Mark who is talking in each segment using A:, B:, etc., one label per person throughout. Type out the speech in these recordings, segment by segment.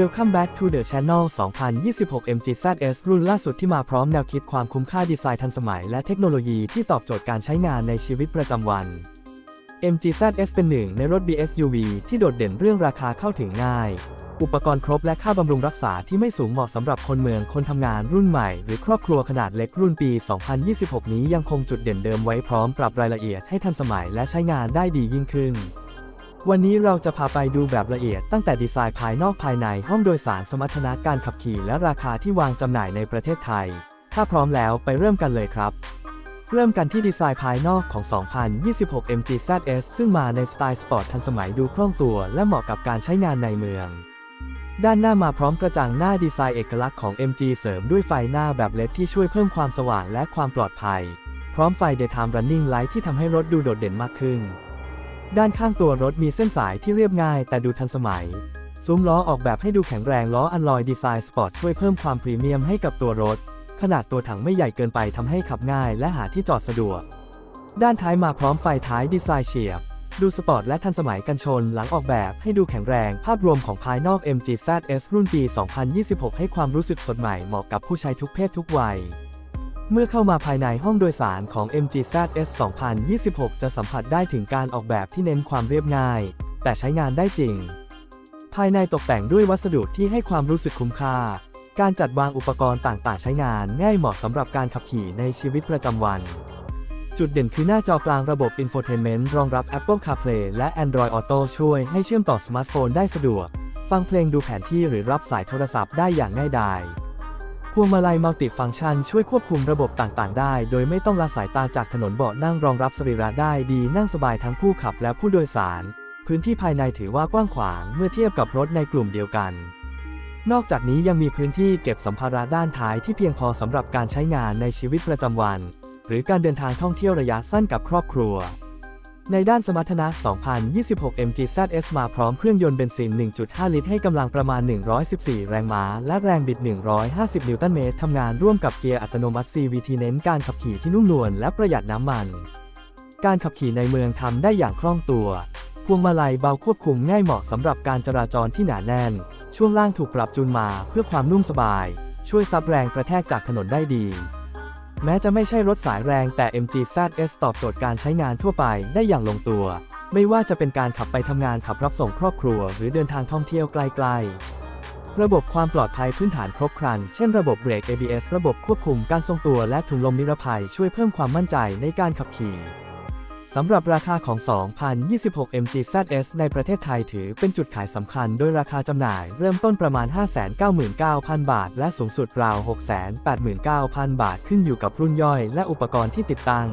A: Welcome back to the channel 2026 MGZS รุ่นล่าสุดที่มาพร้อมแนวคิดความคุ้มค่าดีไซน์ทันสมัยและเทคโนโลยีที่ตอบโจทย์การใช้งานในชีวิตประจำวัน MGZS เป็นหนึ่งในรถ BSUV ที่โดดเด่นเรื่องราคาเข้าถึงง่าย อุปกรณ์ครบและค่าบำรุงรักษาที่ไม่สูงเหมาะสำหรับคนเมืองคนทำงานรุ่นใหม่ หรือครอบครัวขนาดเล็กรุ่นปี 2026 นี้ยังคงจุดเด่นเดิมไว้พร้อมปรับรายละเอียดให้ทันสมัยและใช้งานได้ดียิ่งขึ้น วันนี้เราจะพาไปดูแบบละเอียดตั้งแต่ดีไซน์ภายนอกภายในห้องโดยสารสมรรถนะการขับขี่และราคาที่วางจำหน่ายในประเทศไทย ถ้าพร้อมแล้วไปเริ่มกันเลยครับ เริ่มกันที่ดีไซน์ภายนอกของ 2026 MG ZS ซึ่งมาในสไตล์สปอร์ตทันสมัยดูคล่องตัวและเหมาะกับการใช้งานในเมืองด้านหน้ามาพร้อมกระจังหน้าดีไซน์เอกลักษณ์ของ MG เสริมด้วยไฟหน้าแบบเลดที่ช่วยเพิ่มความสว่างและความปลอดภัย พร้อมไฟ Daytime Running Light ที่ทำให้รถดูโดดเด่นมากขึ้น ด้านข้างตัวรถมีเส้นสายที่เรียบง่ายแต่ดูทันสมัย ซุ้มล้อออกแบบให้ดูแข็งแรงล้ออันลอยดีไซน์สปอร์ตช่วยเพิ่มความพรีเมียมให้กับตัวรถ ขนาดตัวถังไม่ใหญ่เกินไปทำให้ขับง่ายและหาที่จอดสะดวก ด้านท้ายมาพร้อมไฟท้ายดีไซน์เฉียบ ดูสปอร์ตและทันสมัยกันชนหลังออกแบบให้ดูแข็งแรง ภาพรวมของภายนอก MG ZS รุ่นปี 2026 ให้ความรู้สึกสดใหม่เหมาะกับผู้ใช้ทุกเพศทุกวัย เมื่อเข้ามาภายในห้องโดยสารของ MG ZS 2026 จะสัมผัสได้ถึงการออกแบบที่เน้นความเรียบง่าย แต่ใช้งานได้จริง ภายในตกแต่งด้วยวัสดุที่ให้ความรู้สึกคุ้มค่า การจัดวางอุปกรณ์ต่างๆ ใช้งานง่ายเหมาะสำหรับการขับขี่ในชีวิตประจำวัน จุดเด่นคือหน้าจอกลางระบบ Infotainment รองรับ Apple CarPlay และ Android Auto ช่วยให้เชื่อมต่อสมาร์ทโฟนได้สะดวก ฟังเพลงดูแผนที่หรือรับสายโทรศัพท์ได้อย่างง่ายดาย พวงมาลัยมัลติฟังก์ชันช่วยควบคุมระบบต่างๆ ได้ โดยไม่ต้องละสายตาจากถนนเบาะนั่งรองรับสรีระได้ดีนั่งสบายทั้งผู้ขับและผู้โดยสาร พื้นที่ภายในถือว่ากว้างขวางเมื่อเทียบกับรถในกลุ่มเดียวกัน นอกจากนี้ยังมีพื้นที่เก็บสัมภาระด้านท้ายที่เพียงพอสำหรับการใช้งานในชีวิตประจำวัน หรือการเดินทางท่องเที่ยวระยะสั้นกับครอบครัว ในด้านสมรรถนะ 2026 MG ZS มาพร้อมเครื่องยนต์เบนซิน 1.5 ลิตรให้กำลังประมาณ 114 แรงม้า และแรงบิด 150 นิวตันเมตร ทำงานร่วมกับเกียร์อัตโนมัติ CVT เน้นการขับขี่ที่นุ่มนวลและประหยัดน้ำมัน การขับขี่ในเมืองทำได้อย่างคล่องตัว พวงมาลัยเบาควบคุมง่ายเหมาะสำหรับการจราจรที่หนาแน่น ช่วงล่างถูกปรับจูนมาเพื่อความนุ่มสบาย ช่วยซับแรงกระแทกจากถนนได้ดี แม้จะไม่ใช่รถสายแรงแต่ MG ZS ตอบโจทย์การใช้งานทั่วไปได้อย่างลงตัว ไม่ว่าจะเป็นการขับไปทำงานขับรับส่งครอบครัว หรือเดินทางท่องเที่ยวไกลๆ ระบบความปลอดภัยพื้นฐานครบครัน เช่นระบบเบรก ABS ระบบควบคุมการทรงตัวและถุงลมนิรภัยช่วยเพิ่มความมั่นใจในการขับขี่ สำหรับราคาของ 2026 MG ZS ในประเทศไทยถือเป็นจุดขายสำคัญ โดยราคาจำหน่ายเริ่มต้นประมาณ 599,000 บาท และสูงสุดราว 689,000 บาทขึ้นอยู่กับรุ่นย่อยและอุปกรณ์ที่ติดตั้ง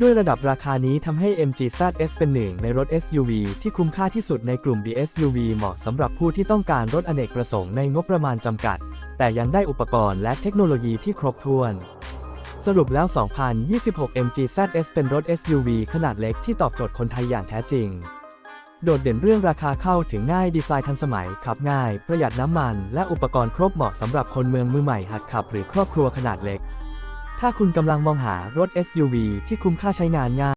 A: ด้วยระดับราคานี้ทำให้ MG ZS เป็นหนึ่งในรถ SUV ที่คุ้มค่าที่สุดในกลุ่ม BSUV เหมาะสำหรับผู้ที่ต้องการรถอเนกประสงค์ในงบประมาณจำกัด แต่ยังได้อุปกรณ์และเทคโนโลยีที่ครบถ้วน สรุปแล้ว 2026 MG ZS เป็นรถ SUV ขนาดเล็กที่ตอบโจทย์คนไทยอย่างแท้จริง โดดเด่นเรื่องราคาเข้าถึงง่ายดีไซน์ทันสมัย ขับง่าย ประหยัดน้ำมัน และอุปกรณ์ครบเหมาะสำหรับคนเมืองมือใหม่หัดขับหรือครอบครัวขนาดเล็ก ถ้าคุณกำลังมองหารถ SUV ที่คุ้มค่าใช้งานง่าย